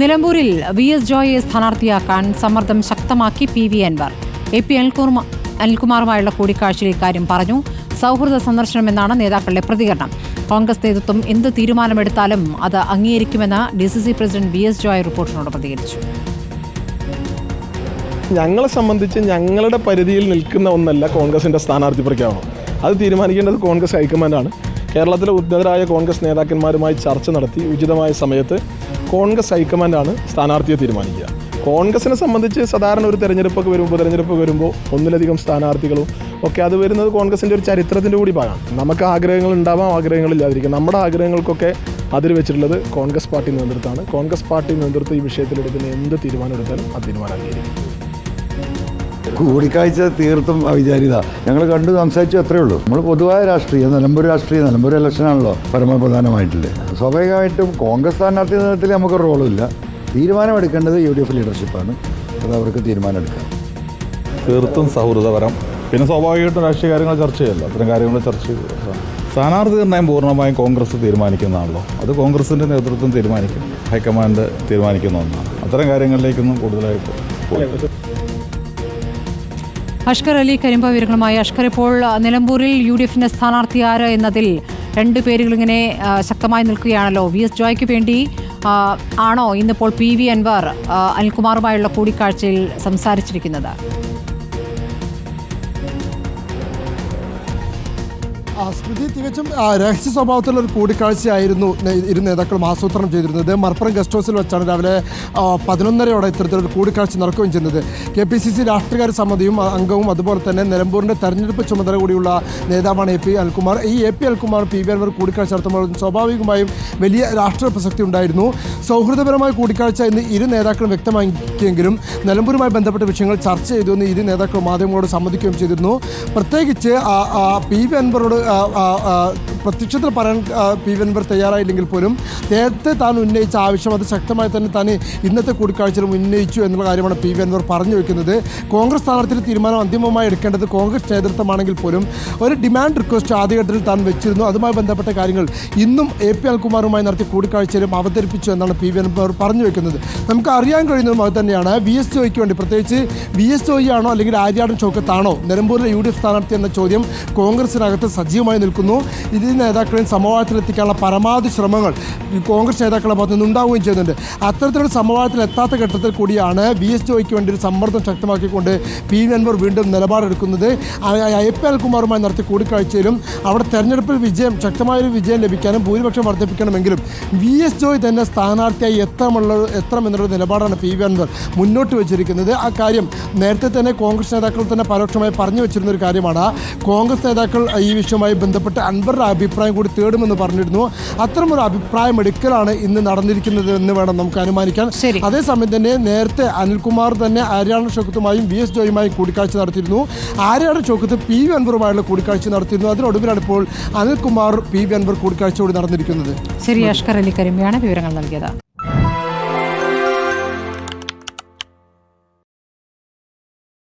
നിലമ്പൂരിൽ V S ജോയെ സ്ഥാനാർത്ഥിയാക്കാൻ സമ്മർദ്ദം ശക്തമാക്കി P V Anvar. A P Anilkumar അനിൽകുമാറുമായുള്ള കൂടിക്കാഴ്ചയിൽ ഇക്കാര്യം പറഞ്ഞു. സൗഹൃദ സന്ദർശനമെന്നാണ് നേതാക്കളുടെ പ്രതികരണം. കോൺഗ്രസ് നേതൃത്വം എന്ത് തീരുമാനമെടുത്താലും അത് അംഗീകരിക്കുമെന്ന് D C C president V S Joy റിപ്പോർട്ടിനോട് പ്രതികരിച്ചു. ഞങ്ങളെ സംബന്ധിച്ച് ഞങ്ങളുടെ പരിധിയിൽ നിൽക്കുന്ന ഒന്നല്ല കോൺഗ്രസിന്റെ സ്ഥാനാർത്ഥി പ്രഖ്യാപനം. അത് തീരുമാനിക്കേണ്ടത് കോൺഗ്രസ് ഹൈക്കമാൻഡാണ്. കേരളത്തിലെ ഉന്നതരായ കോൺഗ്രസ് നേതാക്കന്മാരുമായി ചർച്ച നടത്തി ഉചിതമായ സമയത്ത് കോൺഗ്രസ് ഹൈക്കമാൻഡാണ് സ്ഥാനാർത്ഥിയെ തീരുമാനിക്കുക. കോൺഗ്രസിനെ സംബന്ധിച്ച് സാധാരണ ഒരു തെരഞ്ഞെടുപ്പൊക്കെ വരുമ്പോൾ തെരഞ്ഞെടുപ്പ് വരുമ്പോൾ ഒന്നിലധികം സ്ഥാനാർത്ഥികളും ഒക്കെ അത് വരുന്നത് കോൺഗ്രസിന്റെ ഒരു ചരിത്രത്തിന്റെ കൂടി ഭാഗമാണ്. നമുക്ക് ആഗ്രഹങ്ങൾ ഉണ്ടാവാം ആഗ്രഹങ്ങൾ ആഗ്രഹങ്ങളില്ലാതിരിക്കും നമ്മുടെ ആഗ്രഹങ്ങൾക്കൊക്കെ അതിൽ വെച്ചിട്ടുള്ളത് കോൺഗ്രസ് പാർട്ടി നേതൃത്വമാണ് കോൺഗ്രസ് പാർട്ടി നേതൃത്വം ഈ വിഷയത്തിലെടുക്കുന്ന എന്ത് തീരുമാനം എടുത്താലും ആ തീരുമാനം അംഗീകരിക്കും. കൂടിക്കാഴ്ച തീർത്തും അവിചാരിത. ഞങ്ങൾ കണ്ടു സംസാരിച്ചു അത്രേ ഉള്ളൂ. നമ്മൾ പൊതുവായ രാഷ്ട്രീയം നിലമ്പൂർ രാഷ്ട്രീയം നിലമ്പൂർ ഇലക്ഷനാണല്ലോ പരമപ്രധാനമായിട്ടുള്ളത്. സ്വാഭാവികമായിട്ടും കോൺഗ്രസ് സ്ഥാനാർത്ഥി നേതൃത്വത്തിൽ നമുക്ക് റോളുമില്ല തീരുമാനമെടുക്കേണ്ടത് യു ഡി എഫ് ലീഡർഷിപ്പാണ് അത് അവർക്ക് തീരുമാനമെടുക്കാം. തീർത്തും സൗഹൃദപരം. പിന്നെ സ്വാഭാവികമായിട്ടും രാഷ്ട്രീയ കാര്യങ്ങൾ ചർച്ച ചെയ്യല്ലോ. അത്തരം കാര്യങ്ങൾ ചർച്ച ചെയ്തു സ്ഥാനാർത്ഥി നിർണയം പൂർണമായും കോൺഗ്രസ് തീരുമാനിക്കുന്നതാണല്ലോ. അത് കോൺഗ്രസിന്റെ നേതൃത്വം തീരുമാനിക്കും. ഹൈക്കമാൻഡ് തീരുമാനിക്കുന്ന ഒന്നാണ്. അത്തരം കാര്യങ്ങളിലേക്കൊന്നും കൂടുതലായിട്ട് അഷ്കർ അലി കരിമ്പ വിവരങ്ങളുമായി. അഷ്കർ ഇപ്പോൾ നിലമ്പൂരിൽ യു ഡി എഫിന്റെ സ്ഥാനാർത്ഥി ആര് എന്നതിൽ രണ്ട് പേരുകൾ ഇങ്ങനെ ശക്തമായി നിൽക്കുകയാണല്ലോ. വി എസ് ജോയ്ക്ക് വേണ്ടി ആണോ ഇന്നിപ്പോൾ പി വി അൻവർ അനിൽകുമാറുമായുള്ള കൂടിക്കാഴ്ചയിൽ സംസാരിച്ചിരിക്കുന്നത്? സ്മൃതി തികച്ചും രഹസ്യ സ്വഭാവത്തിലുള്ള ഒരു കൂടിക്കാഴ്ചയായിരുന്നു ഇരു നേതാക്കളും ആസൂത്രണം ചെയ്തിരുന്നത്. മലപ്പുറം ഗസ്റ്റ് ഹൗസിൽ വെച്ചാണ് രാവിലെ പതിനൊന്നരയോടെ ഇത്തരത്തിലൊരു കൂടിക്കാഴ്ച നടക്കുകയും ചെയ്യുന്നത് കെ പി സി സി രാഷ്ട്രീയകാര്യ സമിതിയും അംഗവും അതുപോലെ തന്നെ നിലമ്പൂരിന്റെ തെരഞ്ഞെടുപ്പ് ചുമതല കൂടിയുള്ള നേതാവാണ് എ പി അൽകുമാർ. ഈ A P Anilkumar P V Anvar കൂടിക്കാഴ്ച നടത്തുമ്പോൾ സ്വാഭാവികമായും വലിയ രാഷ്ട്രീയ പ്രസക്തി ഉണ്ടായിരുന്നു. സൗഹൃദപരമായ കൂടിക്കാഴ്ച ഇന്ന് ഇരു നേതാക്കളും വ്യക്തമാക്കിയെങ്കിലും നിലമ്പൂരുമായി ബന്ധപ്പെട്ട വിഷയങ്ങൾ ചർച്ച ചെയ്തു എന്ന് ഇരു നേതാക്കളും മാധ്യമങ്ങളോട് സമ്മതിക്കുകയും ചെയ്തിരുന്നു. പ്രത്യേകിച്ച് പി വി അൻവറോട് ആ, ആ, ആ, പ്രത്യക്ഷത്തിൽ പറയാൻ പി വി അൻവർ തയ്യാറായില്ലെങ്കിൽ പോലും നേരത്തെ താൻ ഉന്നയിച്ച ആവശ്യം അത് ശക്തമായി തന്നെ താൻ ഇന്നത്തെ കൂടിക്കാഴ്ചയിലും ഉന്നയിച്ചു എന്നുള്ള കാര്യമാണ് പി വി അൻവർ പറഞ്ഞു വെക്കുന്നത്. കോൺഗ്രസ് സ്ഥാനാർത്ഥിയുടെ തീരുമാനം അന്തിമമായി എടുക്കേണ്ടത് കോൺഗ്രസ് നേതൃത്വമാണെങ്കിൽ പോലും ഒരു ഡിമാൻഡ് റിക്വസ്റ്റ് ആദ്യഘട്ടത്തിൽ താൻ വെച്ചിരുന്നു. അതുമായി ബന്ധപ്പെട്ട കാര്യങ്ങൾ ഇന്നും എ പി അൽകുമാറുമായി നടത്തിയ കൂടിക്കാഴ്ചയിലും അവതരിപ്പിച്ചു എന്നാണ് പി വി അൻവർ പറഞ്ഞു വെക്കുന്നത്. നമുക്ക് അറിയാൻ കഴിയുന്നതും അത് തന്നെയാണ്. വി എസ് ജോയ്ക്ക് വേണ്ടി പ്രത്യേകിച്ച് വി എസ് ജോയി ആണോ അല്ലെങ്കിൽ ആര്യാടൻ ചോക്കത്താണോ? നിലമ്പൂരിലെ യു ഡി എഫ് സ്ഥാനാർത്ഥി എന്ന ചോദ്യം കോൺഗ്രസിനകത്ത് സജീവമായി നിൽക്കുന്നു. ഇത് നേതാക്കളെയും സമവായത്തിലെത്തിക്കാനുള്ള പരമാവധി ശ്രമങ്ങൾ കോൺഗ്രസ് നേതാക്കളുടെ ഭാഗത്തു നിന്ന് ഉണ്ടാവുകയും ചെയ്യുന്നുണ്ട്. അത്തരത്തിലുള്ള സമവായത്തിൽ എത്താത്ത ഘട്ടത്തിൽ കൂടിയാണ് വി എസ് ജോയ്ക്ക് വേണ്ടി ഒരു സമ്മർദ്ദം ശക്തമാക്കിക്കൊണ്ട് പി വി അൻവർ വീണ്ടും നിലപാടെടുക്കുന്നത്. എ പി അൽകുമാറുമായി നടത്തിയ കൂടിക്കാഴ്ചയിലും അവിടെ തെരഞ്ഞെടുപ്പിൽ വിജയം ശക്തമായൊരു വിജയം ലഭിക്കാനും ഭൂരിപക്ഷം വർദ്ധിപ്പിക്കണമെങ്കിലും വി എസ് ജോയ് തന്നെ സ്ഥാനാർത്ഥിയായി എത്രമുള്ള എത്രമെന്നുള്ള നിലപാടാണ് പി വി അൻവർ മുന്നോട്ട് വെച്ചിരിക്കുന്നത്. ആ കാര്യം നേരത്തെ തന്നെ കോൺഗ്രസ് നേതാക്കൾ തന്നെ പരോക്ഷമായി പറഞ്ഞു വെച്ചിരുന്ന ഒരു കാര്യമാണ്. കോൺഗ്രസ് നേതാക്കൾ ഈ വിഷയവുമായി ബന്ധപ്പെട്ട് അൻവറുടെ അഭിപ്രായം കൂടി തേടുമെന്ന് പറഞ്ഞിരുന്നു. അത്തരമൊരു അഭിപ്രായം എടുക്കലാണ് ഇന്ന് നടന്നിരിക്കുന്നത് എന്ന് വേണം നമുക്ക് അനുമാനിക്കാൻ. അതേസമയം തന്നെ നേരത്തെ അനിൽകുമാർ തന്നെ ആര്യാണ ഷോക്കത്തുമായും വി എസ് ജോയുമായും കൂടിക്കാഴ്ച നടത്തിയിരുന്നു. ആര്യാണ ഷോക്കത്ത് പി വി അൻവറുമായുള്ള കൂടിക്കാഴ്ച നടത്തിയിരുന്നു. അതിനൊടുവിലാണ് ഇപ്പോൾ അനിൽകുമാർ പി വി അൻവർ കൂടിക്കാഴ്ച കൂടി നടന്നിരിക്കുന്നത്. ശരി അഷ്കർ അലി കരിമിയാണ് വിവരങ്ങൾ നൽകിയത്.